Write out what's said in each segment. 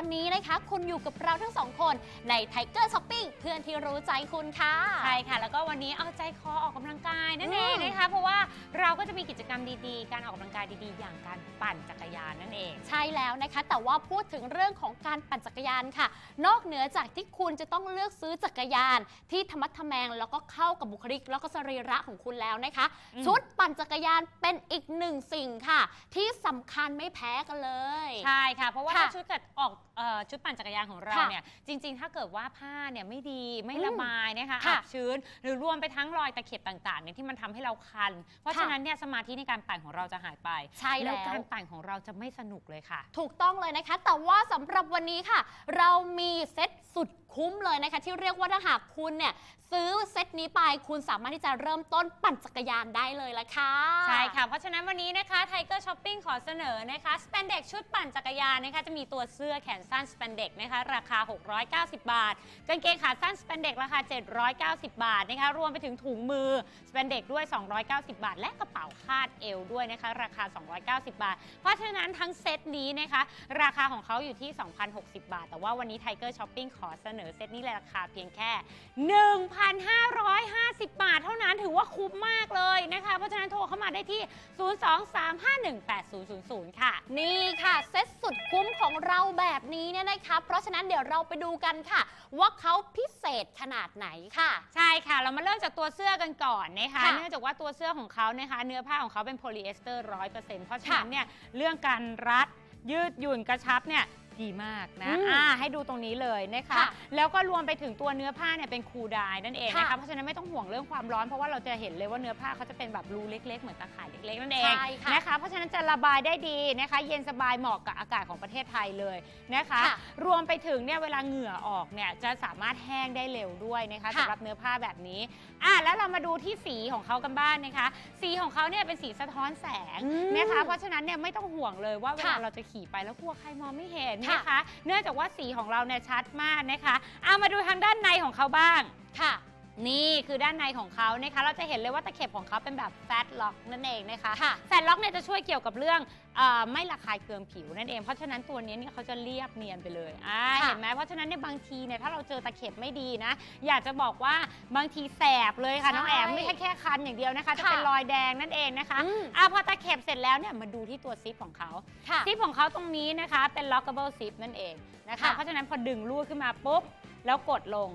อนนี้นะคะคุณอยู่กับเราทั้งสองคนใน Tiger Shopping เพื่อนที่รู้ใจคุณค่ะ ใช่ค่ะ แล้วก็วันนี้เอาใจคอออกกำลังกายนั่นเองอืมนะคะ เพราะว่าเราก็จะมีกิจกรรมดีๆ การออกกำลังกายดีๆ อย่างการปั่นจักรยานนั่นเอง ใช่แล้วนะคะ แต่ว่าพูดถึงเรื่องของการปั่นจักรยานค่ะ นอกเหนือจากที่คุณจะต้องเลือกซื้อจักรยานที่ธรรมัดทแมงแล้วก็เข้ากับบุคลิก แล้วก็สรีระของคุณแล้วนะคะอืมชุดปั่นจักรยานเป็นอีกหนึ่งสิ่งค่ะ ที่สำคัญไม่แพ้กันเลย ใช่ค่ะ เพราะว่าค่ะถ้าชุดเกิดออก เอ่อชุดปั่นจักรยานของเราค่ะเนี่ยจริง ๆ ถ้าเกิดว่าผ้าเนี่ยไม่ดีไม่อืมระบายนะคะค่ะอับชื้น หรือรวมไปทั้งรอยตะเข็บต่างๆเนี่ยที่มันทำให้เราคัน เพราะค่ะ ฉะนั้นเนี่ยสมาธิในการปั่นของเราจะหายไปใช่แล้ว การปั่นของเราจะไม่สนุกเลยค่ะ ถูกต้องเลยนะคะ แต่ว่าสำหรับวันนี้ค่ะ เรามีเซ็ตสุดคุ้มเลยนะคะ ที่เรียกว่าถ้าหากคุณเนี่ย ซื้อเซตนี้ไปคุณสามารถที่จะเริ่มต้นปั่นจักรยานได้เลยละค่ะ ใช่ค่ะ เพราะฉะนั้นวันนี้นะคะ Tiger Shopping ขอเสนอนะคะ Spandex ชุดปั่นจักรยานนะคะจะมีตัวเสื้อแขนสั้น Spandex นะคะราคา 690 บาท กางเกงขาสั้น Spandex ราคา 790 บาทนะคะรวมไปถึงถุงมือ Spandex ด้วย 290 บาท และกระเป๋าคาดเอวด้วยนะคะราคา 290 บาท เพราะฉะนั้นทั้งเซตนี้นะคะราคาของเขาอยู่ที่ 2,060 บาท แต่ว่าวันนี้ Tiger Shopping ขอเสนอเซตนี้เลยราคาเพียงแค่1,550 บาท เท่านั้นถือว่าคุ้มมากเลยนะคะ เพราะฉะนั้นโทรเข้ามาได้ที่ 023518000 ค่ะ นี่ค่ะ เซ็ตสุดคุ้มของเราแบบนี้เนี่ยนะคะ เพราะฉะนั้นเดี๋ยวเราไปดูกันค่ะ ว่าเขาพิเศษขนาดไหนค่ะ ใช่ค่ะ เรามาเริ่มจากตัวเสื้อกันก่อนนะคะ ค่ะเนื่องจากว่าตัวเสื้อของเขานะคะ เนื้อผ้าของเขาเป็นโพลีเอสเตอร์ร้อยเปอร์เซ็นต์เพราะฉะนั้นเนี่ยเรื่องการรัดยืดหยุ่นกระชับเนี่ย ดีมากนะอืมอ่าให้ดูตรงนี้เลยนะคะค่ะแล้วก็รวมไปถึงตัวเนื้อผ้าเนี่ยเป็นคูลไดายนั่นเองนะคะค่ะเพราะฉะนั้นไม่ต้องห่วงเรื่องความร้อน เพราะว่าเราจะเห็นเลยว่าเนื้อผ้าเขาจะเป็นแบบรูเล็ก ๆ เหมือนตาข่ายเล็กๆนั่นเองใช่ค่ะนะคะ เพราะฉะนั้นจะระบายได้ดีนะคะ เย็นสบายเหมาะกับอากาศของประเทศไทยเลยนะคะค่ะรวมไปถึงเนี่ยเวลาเหงื่อออกเนี่ยจะสามารถแห้งได้เร็วด้วยนะคะค่ะสำหรับเนื้อผ้าแบบนี้อะแล้วเรามาดูที่สีของเขากันบ้างนะคะ สีของเขาเนี่ยเป็นสีสะท้อนแสงอืมนะคะ เพราะฉะนั้นเนี่ยไม่ต้องห่วงเลยว่าเวลาค่ะเราจะขี่ไปแล้วกลัวใครมองไม่เห็นค่ะนะคะ เนื่องจากว่าสีของเราเนี่ยชัดมากนะคะเอามาดูทางด้านในของเขาบ้าง ค่ะ นี่คือด้านในของเขานะคะ เราจะเห็นเลยว่าตะเข็บของเขาเป็นแบบแฟตล็อกนั่นเองนะคะค่ะ แฟตล็อกเนี่ยจะช่วยเกี่ยวกับเรื่องเออไม่ระคายเคืองผิวนั่นเอง เพราะฉะนั้นตัวนี้เนี่ยเขาจะเรียบเนียนไปเลยอ่าค่ะ เห็นไหมเพราะฉะนั้นเนี่ยบางทีเนี่ยถ้าเราเจอตะเข็บไม่ดีนะ อยากจะบอกว่าบางทีแสบเลยค่ะใช่น้องแอมไม่ใช่แค่คันอย่างเดียวนะคะจะค่ะเป็นรอยแดงนั่นเองนะคะ อืมอ่าพอตะเข็บเสร็จแล้วเนี่ยมาดูที่ตัวซิปของเขา ค่ะ ซิปของเขาตรงนี้นะคะเป็น lockable zip นั่นเองนะคะ ค่ะเพราะฉะนั้นพอดึงลูดขึ้นมาปุ๊บ แล้วกดลง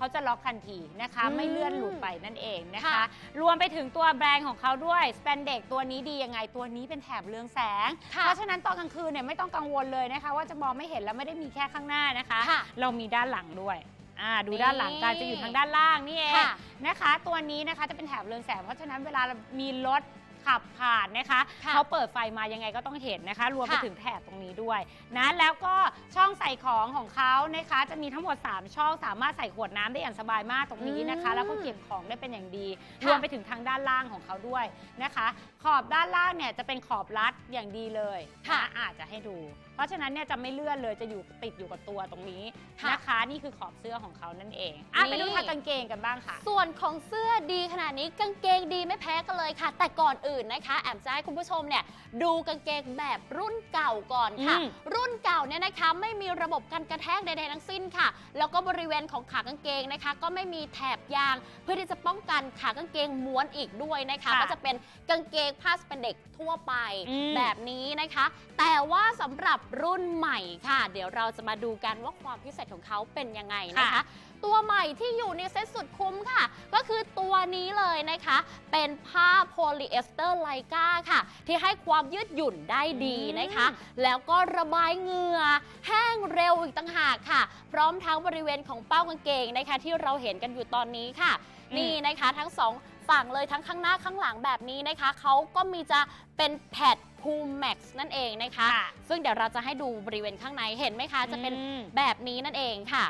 เขาจะล็อกทันทีนะคะอืมไม่เลื่อนหลุดไปนั่นเองนะคะ ค่ะรวมไปถึงตัวแบรนด์ของเขาด้วย spandex ตัวนี้ดียังไงตัวนี้เป็นแถบเรืองแสง ค่ะเพราะฉะนั้นตอนกลางคืนเนี่ยไม่ต้องกังวลเลยนะคะ ว่าจะมองไม่เห็นแล้วไม่ได้มีแค่ข้างหน้านะคะ ค่ะเรามีด้านหลังด้วยอ่าดูนี่ด้านหลังกันจะอยู่ทางด้านล่างนี่เอง ค่ะ นะคะตัวนี้นะคะจะเป็นแถบเรืองแสงเพราะฉะนั้นเวลามีรถ ขับผ่านนะคะค่ะเขาเปิดไฟมายังไงก็ต้องเห็นนะคะ รวมไปค่ะ ถึงแถบตรงนี้ด้วยนะแล้วก็ช่องใส่ของของเขานะคะ จะมีทั้งหมด 3 ช่องสามารถใส่ขวดน้ำได้อย่างสบายมากตรงนี้นะคะ อืมแล้วก็เก็บของได้เป็นอย่างดี ค่ะรวมไปถึงทางด้านล่างของเขาด้วยนะคะ ขอบด้านล่างเนี่ยจะเป็นขอบรัดอย่างดีเลยค่ะ นอาจจะให้ดูเพ ราะฉะนั้นเนี่ยจะไม่เลื่อนเลยจะอยู่ติดอยู่กับตัวตรงนี้ค่ะนะคะ นี่คือขอบเสื้อของเขานั่นเองอะนี่ ไปดูทางกางเกงกันบ้างค่ะ ส่วนของเสื้อดีขนาดนี้กางเกงดีไม่แพ้กันเลยค่ะ แต่ก่อนอื่นนะคะ แอมจะให้คุณผู้ชมเนี่ยดูกางเกงแบบรุ่นเก่าก่อนค่ะ อืม รุ่นเก่าเนี่ยนะคะไม่มีระบบกันกระแทกใดๆทั้งสิ้นค่ะ แล้วก็บริเวณของขากางเกงนะคะ ก็ไม่มีแถบยาง เพื่อที่จะป้องกันขากางเกงม้วนอีกด้วยนะคะ ค่ะก็จะเป็นกางเกงผ้าสเปนเด็กทั่วไปอืม แบบนี้นะคะ แต่ว่าสำหรับรุ่นใหม่ค่ะ เดี๋ยวเราจะมาดูกันว่าความพิเศษของเขาเป็นยังไงนะคะค่ะตัวใหม่ที่อยู่ในเซ็ตสุดคุ้มค่ะ ก็คือตัวนี้เลยนะคะ เป็นผ้าโพลีเอสเตอร์ไลกาค่ะ ที่ให้ความยืดหยุ่นได้ดีนะคะ แล้วก็ระบายเหงื่อแห้งเร็วอีกต่างหากค่ะ พร้อมทั้งบริเวณของเป้ากางเกงนะคะ ที่เราเห็นกันอยู่ตอนนี้ค่ะอืมนี่นะคะทั้งสองฝั่งเลยทั้งข้างหน้าข้างหลังแบบนี้นะคะเขาก็มีจะเป็นแพด คูลแม็กซ์นั่นเองนะคะค่ะซึ่งเดี๋ยวเราจะให้ดูบริเวณข้างในเห็นไหมคะ จะเป็นอืมแบบนี้นั่นเองค่ะ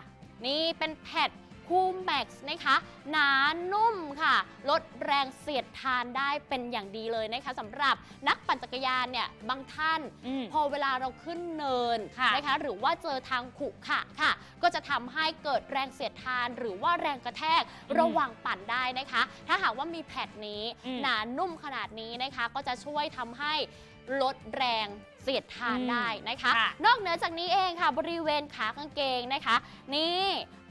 นี่เป็นแพด คูลแม็กซ์นะคะหนานุ่มค่ะ ลดแรงเสียดทานได้เป็นอย่างดีเลยนะคะสำหรับนักปั่นจักรยานเนี่ยบางท่านอืมพอเวลาเราขึ้นเนินค่ะนะคะหรือว่าเจอทางขรุขระค่ะ ก็จะทำให้เกิดแรงเสียดทาน หรือว่าแรงกระแทกอืมระหว่างปั่นได้นะคะ ถ้าหากว่ามีแพดนี้อืมหนานุ่มขนาดนี้นะคะก็จะช่วยทำให้ลดแรงเสียสียดทานอืมได้นะคะค่ะนอกเหนือจากนี้เองค่ะ บริเวณขากางเกงนะคะ นี่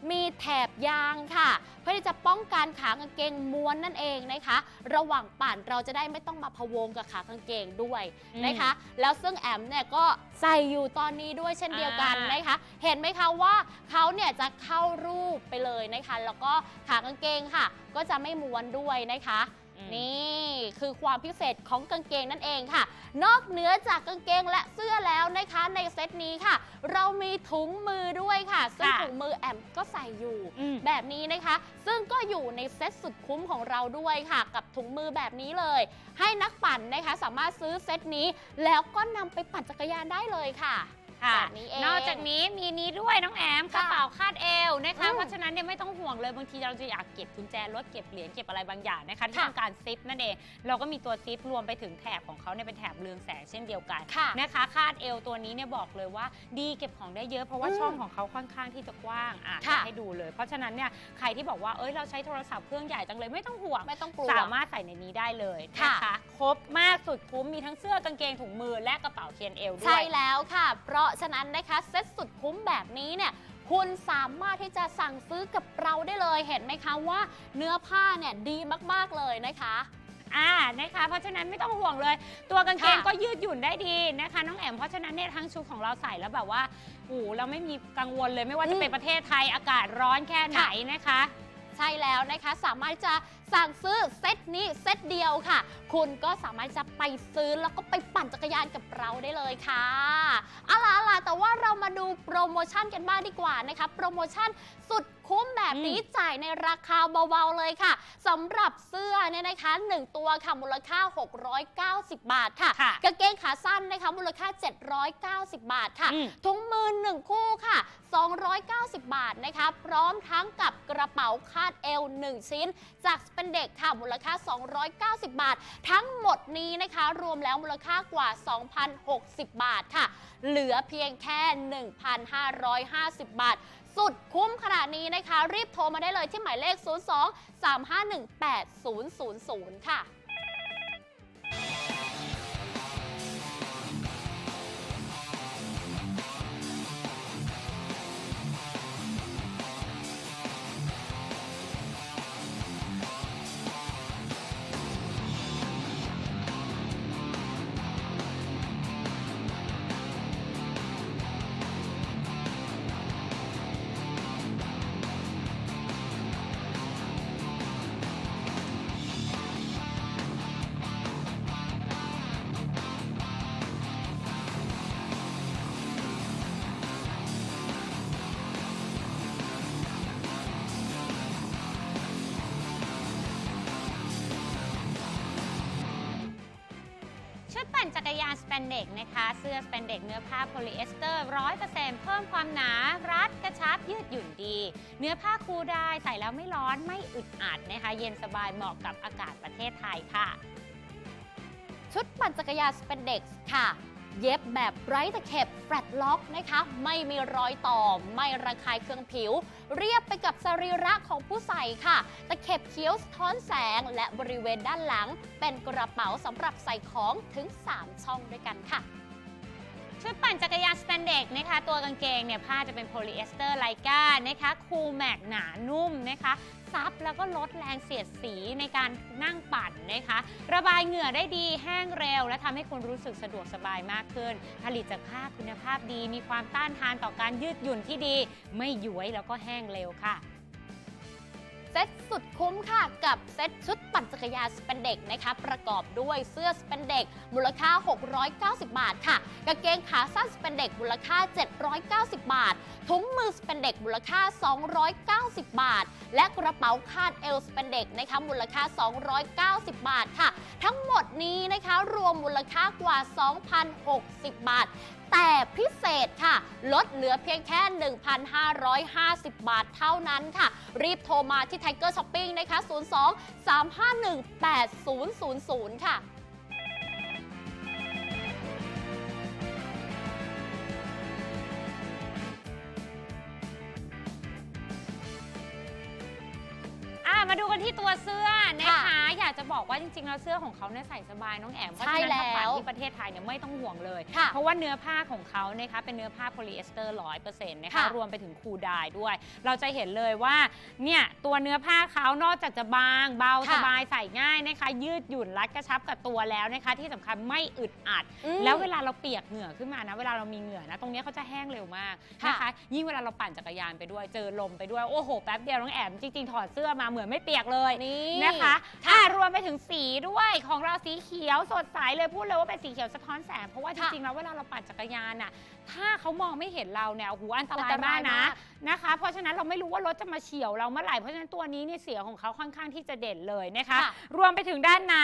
มีแถบยางค่ะ เพื่อที่จะป้องกันขากางเกงม้วนนั่นเองนะคะ ระหว่างปั่นเราจะได้ไม่ต้องมาพะวงกับขากางเกงด้วยนะคะ แล้วซึ่งแอมเนี่ยก็ใส่อยู่ตอนนี้ด้วยเช่นเดียวกันอ่านนะคะ เห็นไหมคะว่าเขาเนี่ยจะเข้ารูปไปเลยนะคะ แล้วก็ขากางเกงค่ะ ก็จะไม่ม้วนด้วยนะคะอืม นี่คือความพิเศษของกางเกงนั่นเองค่ะ นอกเหนือจากกางเกงและเสื้อแล้วนะคะในเซตนี้ค่ะ เรามีถุงมือด้วยค่ะ ซึ่งค่ะถุงมือแอมก็ใส่อยู่อืมแบบนี้นะคะ ซึ่งก็อยู่ในเซตสุดคุ้มของเราด้วยค่ะ กับถุงมือแบบนี้เลย ให้นักปั่นนะคะสามารถซื้อเซตนี้ แล้วก็นำไปปั่นจักรยานได้เลยค่ะ ค่ะ แบบนี้เอง นอกจากนี้มีนี้ด้วยน้องแอมกค่ะระเป๋าคาดเอวนะคะ อืมเพราะฉะนั้นเนี่ยไม่ต้องห่วงเลยบางทีเราจะอยากเก็บกุญแจรถเก็บเหรียญเก็บอะไรบางอย่างนะคะที่ค่ะ ต้องการซิปนั่นเองเราก็มีตัวซิปรวมไปถึงแถบของเขาเนี่ยเป็นแถบเรืองแสงเช่นเดียวกัน ค่ะ นะคะคาดเอวตัวนี้เนี่ยบอกเลยว่าดีเก็บของได้เยอะเพราะว่าอืมช่องของเขาค่อนข้างที่จะกว้างอะค่ะจะให้ดูเลย เพราะฉะนั้นเนี่ยใครที่บอกว่าเอ้ยเราใช้โทรศัพท์เครื่องใหญ่จังเลยไม่ต้องห่วง ไม่ต้องกลัว สามารถใส่ในนี้ได้เลยค่ะ นะคะครบมากสุดคุ้มมีทั้งเสื้อกางเกงถุงมือและกระเป๋าเทียนเอวด้ใช่วย แล้วค่ะ เพราะฉะนั้นนะคะเซ็ตสุดคุ้มแบบนี้เนี่ยคุณสามารถที่จะสั่งซื้อกับเราได้เลยเห็นไหมคะว่าเนื้อผ้าเนี่ยดีมากๆเลยนะคะอ่านะคะเพราะฉะนั้นไม่ต้องห่วงเลย ตัวกางเกงค่ะก็ยืดหยุ่นได้ดีนะคะน้องแอมเพราะฉะนั้นเนี่ยทั้งชุดของเราใส่แล้วแบบว่าโอ้โหเราไม่มีกังวลเลยไม่ว่าจะเป็นประเทศไทยอากาศร้อนแค่ไหนนะคะ ใช่แล้วนะคะสามารถจะ สั่งซื้อเซตนี้เซตเดียวค่ะ คุณก็สามารถจะไปซื้อแล้วก็ไปปั่นจักรยานกับเราได้เลยค่ะเอาล่ะเอาล่ะแต่ว่าเรามาดูโปรโมชั่นกันบ้างดีกว่านะคะ โปรโมชั่นสุดคุ้มแบบนี้จ่ายในราคาเบาๆเลยค่ะสำหรับเสื้อเนี่ยนะคะ 1 ตัวค่ะมูลค่า 690 บาทค่ะค่ะกางเกงขาสั้นนะคะมูลค่า 790 บาทค่ะอืมถุงมือ 1 คู่ค่ะ 290 บาทนะคะ พร้อมทั้งกับกระเป๋าคาดเอว 1 ชิ้นจากสเปนเด็กค่ะมูลค่า 290 บาท ทั้งหมดนี้นะคะ รวมแล้วมูลค่ากว่า 2,060 บาทค่ะ เหลือเพียงแค่ 1,550 บาท สุดคุ้มขนาดนี้นะคะ รีบโทรมาได้เลยที่หมายเลข 02 351 8000 ค่ะ เปนเด็กนะคะ เสื้อสเปนเด็กเนื้อผ้าโพลีเอสเตอร์ร้อยเพิ่มความหนา รัดกระชับยืดหยุ่นดี เนื้อผ้าคูลได้ใส่แล้วไม่ร้อนไม่อึดอัดนะคะ เย็นสบายเหมาะกับอากาศประเทศไทยค่ะ ชุดปั่นจักรยานสเปนเด็กค่ะ เย็บแบบไร้ตะเข็บแฟลตล็อกนะคะ ไม่มีรอยต่อ ไม่ระคายเคืองผิว เรียบไปกับสรีระของผู้ใส่ค่ะ ตะเข็บเคียวสะท้อนแสง และบริเวณด้านหลัง เป็นกระเป๋าสำหรับใส่ของถึง 3 ช่องด้วยกันค่ะ ชุดปั่นจักรยาน สแตนเด็กนะคะตัวกางเกงเนี่ยผ้าจะเป็นโพลีเอสเตอร์ไลกานะคะคูลแม็กหนานุ่มนะคะซับแล้วก็ลดแรงเสียดสีในการนั่งปั่นนะคะ ระบายเหงื่อได้ดีแห้งเร็ว และทำให้คุณรู้สึกสะดวกสบายมากขึ้น ผลิตจากผ้าคุณภาพดี มีความต้านทานต่อการยืดหยุ่นที่ดี ไม่ย้วยแล้วก็แห้งเร็วค่ะ เซ็ตสุดคุ้มค่ะกับเซ็ตชุดปั่นจักรยานสเปนเด็กนะคะประกอบด้วยเสื้อสเปนเด็กมูลค่า 690 บาทค่ะกางเกงขาสั้นสเปนเด็กมูลค่า 790 บาท ถุงมือสเปนเด็กมูลค่า 290 บาท และกระเป๋าคาดเอลสเปนเด็กนะคะมูลค่า 290 บาทค่ะ ทั้งหมดนี้นะคะรวมมูลค่ากว่า 2,060 บาท แต่พิเศษค่ะ ลดเหลือเพียงแค่ 1,550 บาทเท่านั้นค่ะ รีบโทรมาที่ Tiger Shopping นะคะ 02 351 8000 ค่ะ มาดูกันที่ตัวเสื้อนะคะ อยากจะบอกว่าจริงๆแล้วเสื้อของเขาเนี่ยใส่สบายน้องแอมเพราะใช่ฉะนั้นถ้าแล้ปั่นวที่ประเทศไทยเนี่ยไม่ต้องห่วงเลยค่ะเพราะว่าเนื้อผ้าของเขานะคะเป็นเนื้อผ้าโพลีเอสเตอร์ร้อยเปอร์เซ็นต์นะคะค่ะรวมไปถึงคูลดายด้วย เราจะเห็นเลยว่าเนี่ยตัวเนื้อผ้าเขานอกจากจะบางเบาค่ะสบายใส่ง่ายนะคะ ยืดหยุ่นรัดกระชับกับตัวแล้วนะคะ ที่สำคัญไม่อึดอัดอืมแล้วเวลาเราเปียกเหงื่อขึ้นมานะ เวลาเรามีเหงื่อนะ ตรงเนี้ยเขาจะแห้งเร็วมากนะคะค่ะ ยิ่งเวลาเราปั่นจักรยานไปด้วยเจอลมไปด้วยโอ้โหแป๊บเดียวน้องแอมจริงๆถอดเสื้อมาเหมือนไม่เปียกเลยนี่นะคะอะรวมไปถึงสีด้วยของเราสีเขียวสดใสเลยพูดเลยว่าเป็นสีเขียวสะท้อนแสงเพราะว่าจค่ะริงๆแล้วเวลาเราปั่นจักรยานน่ะถ้าเขามองไม่เห็นเราเนี่ยโอ้โหอันตรายอันตรามายกนะมากนะคะ เพราะฉะนั้นเราไม่รู้ว่ารถจะมาเฉี่ยวเราเมื่อไหร่เพราะฉะนั้นตัวนี้เนี่ยเสียของเขาค่อนข้างที่จะเด่นเลยนะคะค่ะรวมไปถึงด้านใน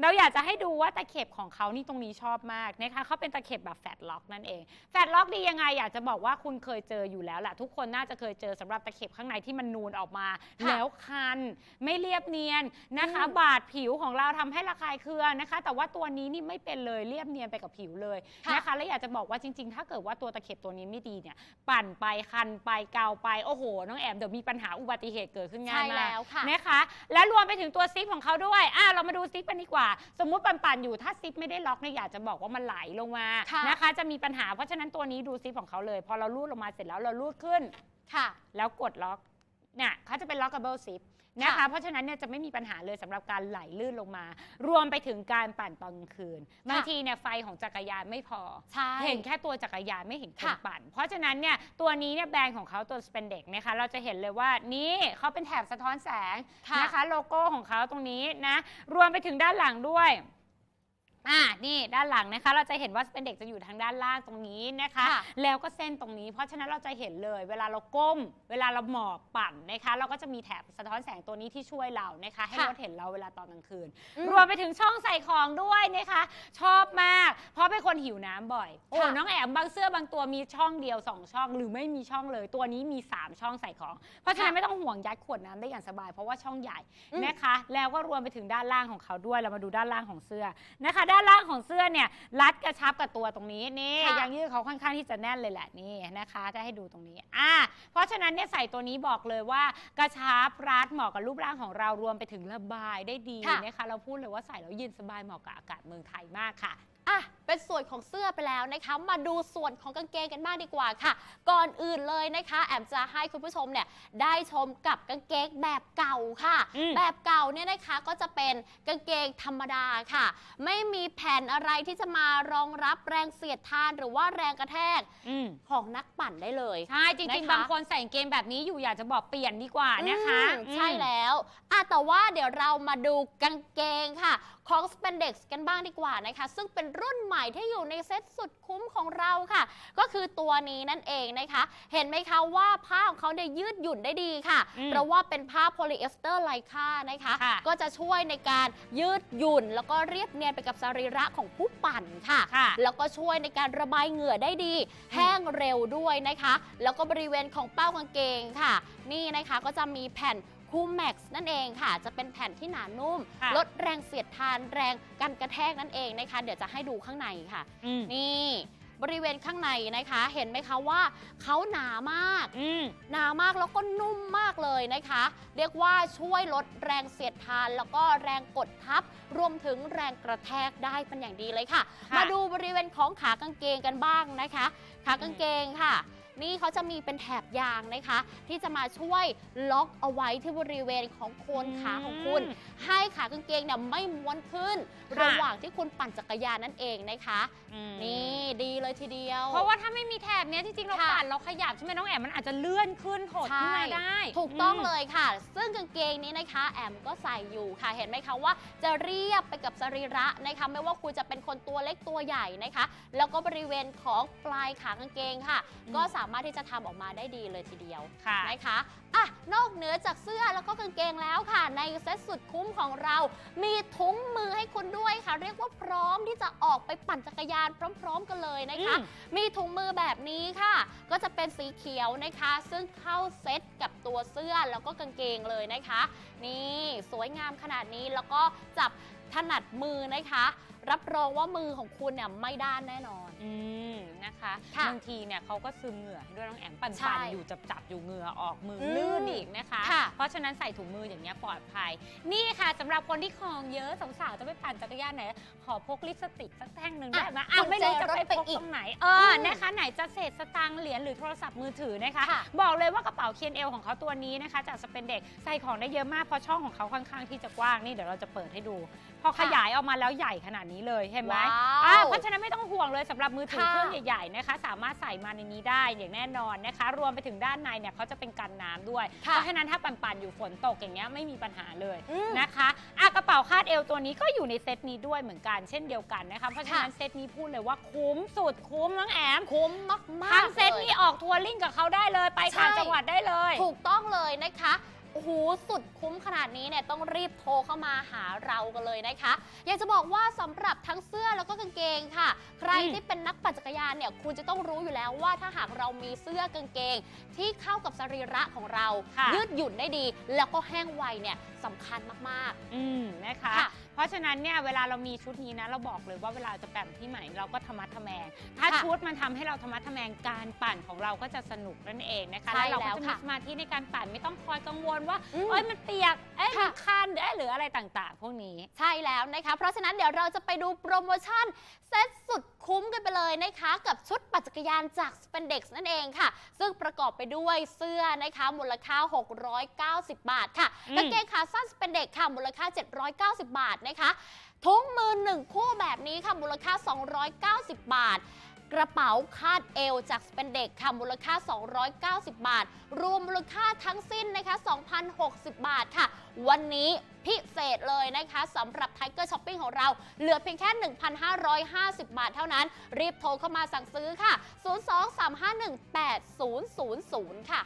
เราอยากจะให้ดูว่าตะเข็บของเขานี่ตรงนี้ชอบมากนะคะเขาเป็นตะเข็บแบบแฟตล็อกนั่นเองแฟตล็อกดียังไงอยากจะบอกว่าคุณเคยเจออยู่แล้วแหละทุกคนน่าจะเคยเจอสำหรับตะเข็บข้างในที่มันนูนออกมา ค่ะแล้วคันไม่เรียบเนียนนะคะ อืม บาดผิวของเราทำให้ระคายเคืองนะคะ แต่ว่าตัวนี้นี่ไม่เป็นเลยเรียบเนียนไปกับผิวเลยค่ะนะคะและอยากจะบอกว่าจริง ๆ ถ้าเกิดว่าตัวตะเข็บตัวนี้ไม่ดีเนี่ย ปั่นไปคันไปเกาไปโอ้โหน้องแอมเดี๋ยวมีปัญหาอุบัติเหตุเกิดขึ้นง่าใช่ยมากแล้วค่ะ นะคะและรวมไปถึงตัวซิปของเขาด้วยอะเรามาดูซิปกันดีกว่า สมมุติปั่นปั่นๆอยู่ถ้าซิปไม่ได้ล็อกเนี่ยอยากจะบอกว่ามันไหลลงมาค่ะ นะคะ จะมีปัญหาเพราะฉะนั้นตัวนี้ดูซิปของเขาเลย พอเราลูดลงมาเสร็จแล้วเราลูดขึ้น ค่ะ แล้วกดล็อกเนี่ยเขาจะเป็น lockable zip นะคะ เพราะฉะนั้นเนี่ยจะไม่มีปัญหาเลยสำหรับการไหลลื่นลงมา รวมไปถึงการปั่นตอนกลางคืนบางทีเนี่ยไฟของจักรยานไม่พอ ใช่ เห็นแค่ตัวจักรยานไม่เห็นคนค่ะ ปั่น เพราะฉะนั้นเนี่ยตัวนี้เนี่ยแบรนด์ของเขาตัวสเปนเด็กนะคะเราจะเห็นเลยว่านี่เขาเป็นแถบสะท้อนแสงค่ะ นะคะโลโก้ของเขาตรงนี้นะรวมไปถึงด้านหลังด้วย อ่านี่ด้านหลังนะคะ เราจะเห็นว่าสเปนเด็กจะอยู่ทางด้านล่างตรงนี้นะคะ ค่ะแล้วก็เส้นตรงนี้ เพราะฉะนั้นเราจะเห็นเลย เวลาเราก้ม เวลาเราหมอบปั่นนะคะ เราก็จะมีแถบสะท้อนแสงตัวนี้ที่ช่วยเรานะคะ ให้ค่ะรถเห็นเราเวลาตอนกลางคืน อืมรวมไปถึงช่องใส่ของด้วยนะคะ ชอบมาก เพราะเป็นคนหิวน้ำบ่อย โอ้ค่ะ น้องแอมบางเสื้อบางตัวมีช่องเดียว2ช่อง หรือไม่มีช่องเลย ตัวนี้มี3ช่องใส่ของ เพราะฉะนั้นค่ะไม่ต้องห่วงยัดขวดน้ำได้อย่างสบาย เพราะว่าช่องใหญ่อืม นะคะ แล้วก็รวมไปถึงด้านล่างของเขาด้วย เรามาดูด้านล่างของเสื้อนะคะด้านล่างของเสื้อเนี่ยรัดกระชับกับตัวตรงนี้นี่ค่ะ ยางยืดเขาค่อนข้างที่จะแน่นเลยแหละนี่นะคะจะให้ดูตรงนี้อ่าเพราะฉะนั้นเนี่ยใส่ตัวนี้บอกเลยว่ากระชับรัดเหมาะกับรูปร่างของเรารวมไปถึงระบายได้ดีค่ะ นะคะเราพูดเลยว่าใส่แล้วเย็นสบายเหมาะกับอากาศเมืองไทยมากค่ะ อะเป็นส่วนของเสื้อไปแล้วนะคะมาดูส่วนของกางเกงกันบ้างดีกว่าค่ะ ก่อนอื่นเลยนะคะ แอมจะให้คุณผู้ชมเนี่ยได้ชมกับกางเกงแบบเก่าค่ะ อืม แบบเก่าเนี่ยนะคะก็จะเป็นกางเกงธรรมดาค่ะ ไม่มีแผ่นอะไรที่จะมารองรับแรงเสียดทานหรือว่าแรงกระแทกอืมของนักปั่นได้เลย ใช่จริง นะคะ ๆ บางคนใส่กางเกงแบบนี้อยู่อยากจะบอกเปลี่ยนดีกว่านะคะอืมใช่แล้วอะแต่ว่าเดี๋ยวเรามาดูกางเกงค่ะของ Spandex กันบ้างดีกว่านะคะ ซึ่งเป็นรุ่นใหม่ที่อยู่ในเซ็ตสุดคุ้มของเราค่ะ ก็คือตัวนี้นั่นเองนะคะ เห็นไหมคะว่าผ้าของเขาเนี่ยยืดหยุ่นได้ดีค่ะอืมเพราะว่าเป็นผ้าโพลีเอสเตอร์ไลคานะคะค่ะก็จะช่วยในการยืดหยุ่น แล้วก็เรียบเนียนไปกับสรีระของผู้ปั่นค่ะค่ะ แล้วก็ช่วยในการระบายเหงื่อได้ดี แห้งเร็วด้วยนะคะ แล้วก็บริเวณของเป้ากางเกงค่ะ นี่นะคะก็จะมีแผ่น คูแม็กซ์นั่นเองค่ะ จะเป็นแผ่นที่หนานุ่ม ค่ะลดแรงเสียดทานแรงกันกระแทกนั่นเองนะคะ เดี๋ยวจะให้ดูข้างในค่ะ อืมนี่ บริเวณข้างในนะคะ เห็นไหมคะว่าเขาหนามาก อืม หนามากแล้วก็นุ่มมากเลยนะคะ เรียกว่าช่วยลดแรงเสียดทาน แล้วก็แรงกดทับ รวมถึงแรงกระแทกได้เป็นอย่างดีเลยค่ะ ค่ะมาดูบริเวณของขากางเกงกันบ้างนะคะ ขากางเกงค่ะ นี่เขาจะมีเป็นแถบยางนะคะ ที่จะมาช่วยล็อกเอาไว้ที่บริเวณของโคนขาของคุณ ให้ขากางเกงเนี่ยไม่ม้วนขึ้นค่ะระหว่างที่คุณปั่นจักรยานนั่นเองนะคะอืมนี่ดีเลยทีเดียว เพราะว่าถ้าไม่มีแถบเนี้ยจริงๆเราค่ะปั่นเราขยับใช่ไหมน้องแอมมันอาจจะเลื่อนขึ้นหดขึ้นมาได้ ถูกต้องมเลยค่ะ ซึ่งกางเกงนี้นะคะ แอมก็ใส่อยู่ค่ะเห็นไหมคะว่าจะเรียบไปกับสรีระนะคะไม่ว่าคุณจะเป็นคนตัวเล็กตัวใหญ่นะคะ แล้วก็บริเวณของปลายขากางเกงค่ะอืมก็สามารถที่จะทำออกมาได้ดีเลยทีเดียวค่ะนะคะอะนอกเหนือจากเสื้อแล้วก็กางเกงแล้วค่ะ ในเซ็ตสุดคุ้มของเรา มีถุงมือให้คุณด้วยค่ะ เรียกว่าพร้อมที่จะออกไปปั่นจักรยานพร้อม ๆ กันเลยนะคะอืมมีถุงมือแบบนี้ค่ะ ก็จะเป็นสีเขียวนะคะ ซึ่งเข้าเซ็ตกับตัวเสื้อแล้วก็กางเกงเลยนะคะ นี่สวยงามขนาดนี้แล้วก็จับถนัดมือนะคะ รับรองว่ามือของคุณเนี่ยไม่ด้านแน่นอนอืม นะคะค่ะบางทีเนี่ยเขาก็ซึมเหงื่อให้ด้วยน้องแอมปั่นใช่ๆอยู่จับจับๆอยู่เหงื่อออกมืออมลื่นอีกนะคะ ค่ะเพราะฉะนั้นใส่ถุงมืออย่างเงี้ยปลอดภัย นี่ค่ะสำหรับคนที่คลองเยอะสาวๆจะไปปั่นจักรยานไหน ขอพกลิปสติกสักแท่งหนึ่งได้ไหมอะไม่รู้จะไปพกตรงไหนเอออมนะคะ ไหนจะเศษสตางค์เหรียญหรือโทรศัพท์มือถือนะคะ ค่ะ บอกเลยว่ากระเป๋าเคียนเอลของเขาตัวนี้นะคะจากสเปนเด็กใส่ของได้เยอะมากเพราะช่องของเขาค่อนข้างที่จะกว้างนี่เดี๋ยวเราจะเปิดให้ดู พอขยายออกมาแล้วใหญ่ขนาดนี้เลยเห็นไหมว้าว อะเพราะฉะนั้นไม่ต้องห่วงเลยสำหรับมือถือค่ะ เครื่องใหญ่ๆนะคะ สามารถใส่มาในนี้ได้อย่างแน่นอนนะคะ รวมไปถึงด้านในเนี่ยเขาจะเป็นกันน้ำด้วยค่ะเพราะฉะนั้นถ้าปั่นๆอยู่ฝนตกอย่างเงี้ยไม่มีปัญหาเลยอืมนะคะอะกระเป๋าคาดเอวตัวนี้ก็อยู่ในเซตนี้ด้วยเหมือนกันเช่นเดียวกันนะคะ เพราะฉะนั้นค่ะ เซตนี้พูดเลยว่าคุ้มสุดคุ้มน้องแอม คุ้มมากๆทั้งเซตลย นี้ออกทัวริ่งกับเขาได้เลย ไปต่างใช่ จังหวัดได้เลย ถูกต้องเลยนะคะ โอ้โหสุดคุ้มขนาดนี้เนี่ยต้องรีบโทรเข้ามาหาเรากันเลยนะคะ อยากจะบอกว่าสำหรับทั้งเสื้อแล้วก็กางเกงค่ะ ใครอืมที่เป็นนักปั่นจักรยานเนี่ยคุณจะต้องรู้อยู่แล้วว่าถ้าหากเรามีเสื้อกางเกง ที่เข้ากับสรีระของเราค่ะยืดหยุ่นได้ดี แล้วก็แห้งไวเนี่ย สำคัญมาก อืมนะคะ ค่ะ เพราะฉะนั้นเนี่ยเวลาเรามีชุดนี้นะเราบอกเลยว่าเวลาจะแปมที่ใหม่เราก็ธรรมะทแมง ถ้าค่ะชุดมันทำให้เราธรรมะทแมงการปั่นของเราก็จะสนุกนั่นเองนะคะใช่แล้วเราแล้ก็วจะมีค่ะสมาธิในการปั่นไม่ต้องคอยกังวลว่าอืมเอ้ยมันเปียกเอ้ยมันค่ะคันเอ้ยหรืออะไรต่างๆ พวกนี้ ๆ ใช่แล้วนะคะ เพราะฉะนั้นเดี๋ยวเราจะไปดูโปรโมชั่นเซ็ตสุดคุ้มกันไปเลยนะคะ กับชุดปั่นจักรยานจาก Spandex นั่นเองค่ะ ซึ่งประกอบไปด้วยเสื้อนะคะมูลค่า 690 บาทค่ะอืม กางเกงขาสั้น Spandex ค่ะ มูลค่า 790 บาทนะคะทุงมือหนึ่งคู่แบบนี้ค่ะ มูลค่า 290 บาท กระเป๋าคาดเอวจาก Spandex ค่ะ มูลค่า 290 บาท รวมมูลค่าทั้งสิ้นนะคะ 2,060 บาทค่ะ วันนี้พิเศษเลยนะคะสำหรับ Tiger Shopping ของเรา เหลือเพียงแค่ 1,550 บาทเท่านั้น รีบโทรเข้ามาสั่งซื้อค่ะ 023518000 ค่ะ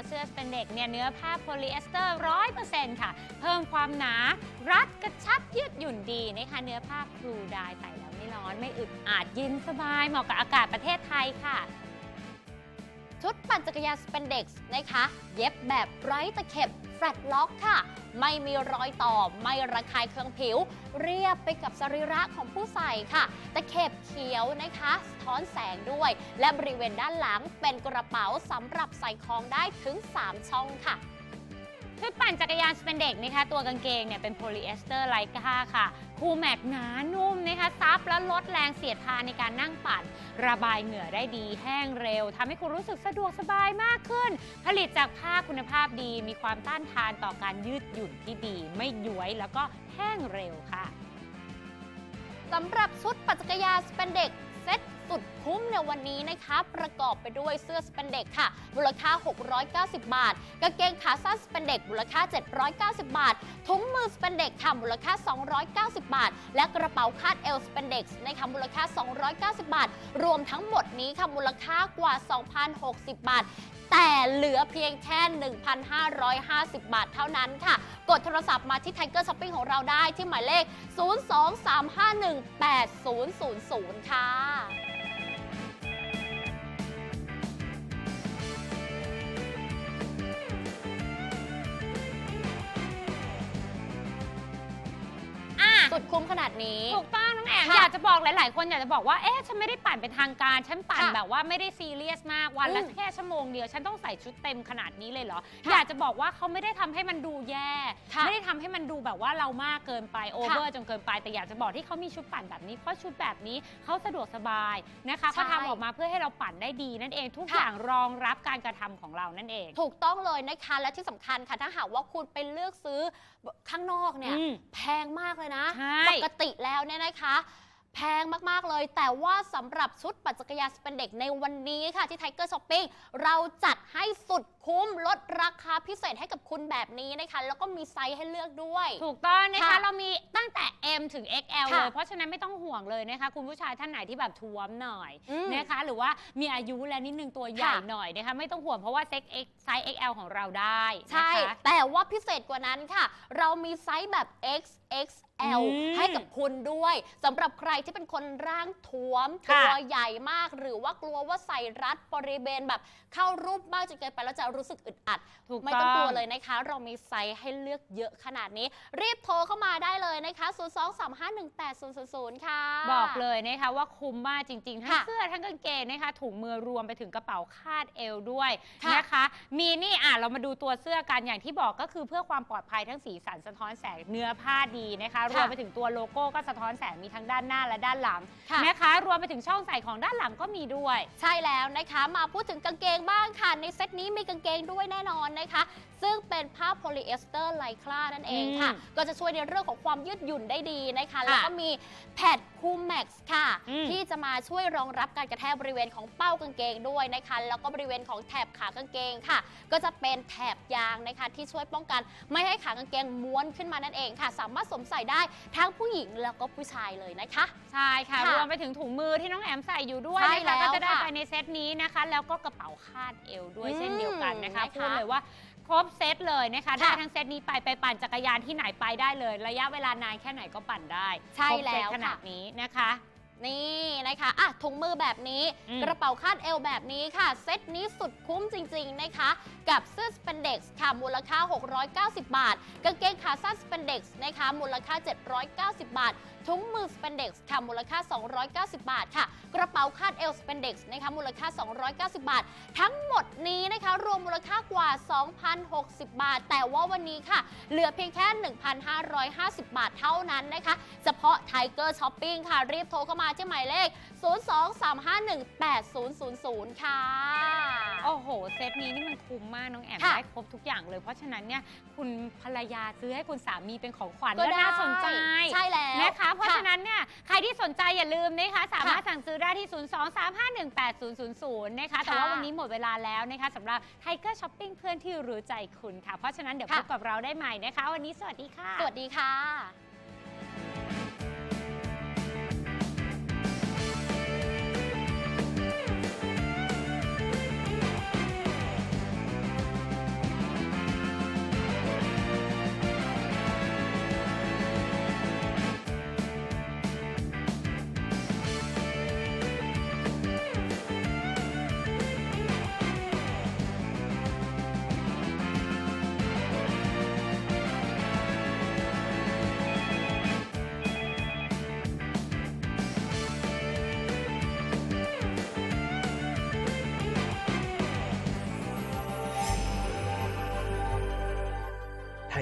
ตัวเสื้อสเปนเด็กเนี่ยเนื้อผ้าโพลีเอสเตอร์ร้อยเปอร์เซ็นต์ค่ะ เพิ่มความหนารัดกระชับยืดหยุ่นดีนะคะเนื้อผ้าครูดายใส่แล้วไม่ร้อนไม่อึดอัดเย็นสบายเหมาะกับอากาศประเทศไทยค่ะ ชุดปั่นจักรยานสเปนเด็กนะคะ เย็บแบบไร้ตะเข็บ แฟลตล็อกค่ะ ไม่มีรอยต่อ ไม่ระคายเคืองผิว เรียบไปกับสรีระของผู้ใส่ค่ะ ตะเข็บเขียวนะคะสะท้อนแสงด้วย และบริเวณด้านหลังเป็นกระเป๋าสำหรับใส่ของได้ถึง 3 ช่องค่ะ ชุดปั่นจักรยานสเปนเด็กนะคะตัวกางเกงเนี่ยเป็นโพลีเอสเตอร์ไลกาค่ะ คูแม็กหนานุ่มนะคะซับและลดแรงเสียดทานในการนั่งปั่น ระบายเหงื่อได้ดีแห้งเร็วทำให้คุณรู้สึกสะดวกสบายมากขึ้น ผลิตจากผ้าคุณภาพดี มีความต้านทานต่อการยืดหยุ่นที่ดี ไม่ย้วยแล้วก็แห้งเร็วค่ะสำหรับชุดปัจจักรยานสเปนเด็ก สุดคุ้มในวันนี้นะคะประกอบไปด้วยเสื้อสเปนเด็กค่ะ มูลค่า 690 บาท กางเกงขาสั้นสเปนเด็กมูลค่า 790 บาท ถุงมือสเปนเด็กค่ะมูลค่า 290 บาท และกระเป๋าคาดเอวสเปนเด็กนะคะมูลค่า 290 บาท รวมทั้งหมดนี้ค่ะมูลค่ากว่า 2,060 บาทแต่เหลือเพียงแค่ 1,550 บาทเท่านั้นค่ะ กดโทรศัพท์มาที่ Tiger Shopping ของเราได้ที่หมายเลข 023518000 ค่ะ สุดคุ้มขนาดนี้ ถูกต้อง แออมค่ะอยากจะบอกหลาย ๆ คนอยากจะบอกว่า เอ๊ะ ฉันไม่ได้ปั่นเป็นทางการ ฉันปั่นค่ะแบบว่าไม่ได้ซีเรียสมากวันละอืมแค่ชั่วโมงเดียว ฉันต้องใส่ชุดเต็มขนาดนี้เลยเหรอ ค่ะอยากจะบอกว่าเขาไม่ได้ทำให้มันดูแย่ ค่ะไม่ได้ทำให้มันดูแบบว่าเรามากเกินไปโอเวอร์จนเกินไป แต่อยากจะบอกที่เขามีชุดปั่นแบบนี้ เพราะชุดแบบนี้เขาสะดวกสบายนะคะใช่ เขาทำออกมาเพื่อให้เราปั่นได้ดีนั่นเองทุกค่ะอย่างรองรับการกระทำของเรานั่นเอง ถูกต้องเลยนะคะและที่สำคัญค่ะถ้าหากว่าคุณไปเลือกซื้อข้างนอกเนี่ย อืมแพงมากเลยนะ ใช่ปกติแล้วเนี่ยนะคะแพงมาก ๆ เลย แต่ว่าสำหรับชุดปั่นจักรยานสเปนเด็กในวันนี้ค่ะ ที่ไทเกอร์ช้อปปิ้งเราจัดให้สุดคุ้มลดราคาพิเศษให้กับคุณแบบนี้นะคะ แล้วก็มีไซส์ให้เลือกด้วย ถูกต้องนะคะ ค่ะเรามีตั้งแต่ M ถึง XL ค่ะเลยเพราะฉะนั้นไม่ต้องห่วงเลยนะคะ คุณผู้ชายท่านไหนที่แบบท้วมหน่อยอืมนะคะ หรือว่ามีอายุและนิดนึงตัวใหญ่ค่ะ หน่อยนะคะ ไม่ต้องห่วงเพราะว่าเซ็กไซส์ XL ของเราได้ใช่นะคะแต่ว่าพิเศษกว่านั้นค่ะ เรามีไซส์แบบ XXL อื มให้กับคุณด้วยสำหรับใครที่เป็นคนร่างท้วมค่ะตัวใหญ่มาก หรือว่ากลัวว่าใส่รัดบริเวณแบบเข้ารูปมากจนเกินไปแล้วจะรู้สึกอึดอัดถูกไม่ต้องกลัวเลยนะคะ เรามีไซส์ให้เลือกเยอะขนาดนี้ รีบโทรเข้ามาได้เลยนะคะ 023518000 ค่ะ บอกเลยนะคะว่าคุ้มมากจริงๆทั้งค่ะเสื้อทั้งกางเกงนะคะ ถุงมือรวมไปถึงกระเป๋าคาดเอวด้วยค่ะนะคะ มีนี่อะเรามาดูตัวเสื้อกันอย่างที่บอกก็คือเพื่อความปลอดภัยทั้งสีสันสะท้อนแสงเนื้อผ้าดีนะคะรวมไปถึงตัวโลโก้ก็สะท้อนแสงมีทั้งด้านหน้าและด้านหลังค่ะนะคะรวมไปถึงช่องใส่ของด้านหลังก็มีด้วย ใช่แล้วนะคะ มาพูดถึงกางเกงบ้างค่ะ ในเซตนี้มีกางเกงด้วยแน่นอนนะคะ ซึ่งเป็นผ้าโพลีเอสเตอร์ไลครานั่นเองค่ะอืมก็จะช่วยในเรื่องของความยืดหยุ่นได้ดีนะคะค่ะแล้วก็มีแพดคูแม็กซ์ค่ะอืมที่จะมาช่วยรองรับการกระแทกบริเวณของเป้ากางเกงด้วยนะคะ แล้วก็บริเวณของแถบขากางเกงค่ะ ก็จะเป็นแถบยางนะคะที่ช่วยป้องกัน ไม่ให้ขากางเกงม้วนขึ้นมานั่นเองค่ะ สามารถสวมใส่ได้ทั้งผู้หญิงแล้วก็ผู้ชายเลยนะคะ ใช่ค่ะ ค่ะรวมไปถึงถุงมือที่น้องแอมใส่อยู่ด้วยใช่นะคะแล้วก็จะได้ค่ะไปในเซตนี้นะคะ แล้วก็กระเป๋าคาดเอวด้วยอืมเช่นเดียวกันนะคะนะคะพูดเลยว่าครบเซตเลยนะคะได้ค่ะทั้งเซตนี้ไปไปปั่นจักรยานที่ไหนไปได้เลย ระยะเวลานานแค่ไหนก็ปั่นได้ใช่ครบเซตแล้วขนาค่ะดนี้นะคะ นี่นะคะอะถุงมือแบบนี้ อืม กระเป๋าคาดเอวแบบนี้ค่ะ เซตนี้สุดคุ้มจริง ๆ นะคะ กับเสื้อสเปนเด็กซ์ค่ะ มูลค่า 690 บาท กางเกงขาสั้นสเปนเด็กซ์นะคะ มูลค่า 790 บาทถุงมือสเปนเด็กซ์ค่ะมูลค่า 290 บาทค่ะ กระเป๋าคาดเอวสเปนเด็กซ์นะคะมูลค่า 290 บาท ทั้งหมดนี้นะคะรวมมูลค่ากว่า 2,060 บาท แต่ว่าวันนี้ค่ะ เหลือเพียงแค่ 1,550 บาทเท่านั้นนะคะเฉพาะ Tiger Shopping ค่ะ รีบโทรเข้ามาที่หมายเลข 023518000 ค่ะ โอ้โห เซตนี้นี่มันคุ้มมากน้องแอมค่ะได้ครบทุกอย่างเลย เพราะฉะนั้นเนี่ยคุณภรรยาซื้อให้คุณสามีเป็นของขวัญก็ก็น่าสนใจใช่แล้วนะคะ เพราะค่ฉะนั้นเนี่ยใครที่สนใจอย่าลืมนะคะสามารถค่ะสั่งซื้อได้ที่ 023518000 นะคะ แต่ค่ะว่าวันนี้หมดเวลาแล้วนะคะสำหรับ Tiger Shopping เพื่อนที่รู้ใจคุณค่ะ เพราะฉะนั้นเดี๋ยวพค่ะ บกับเราได้ใหม่นะคะ วันนี้สวัสดีค่ะ สวัสดีค่ะ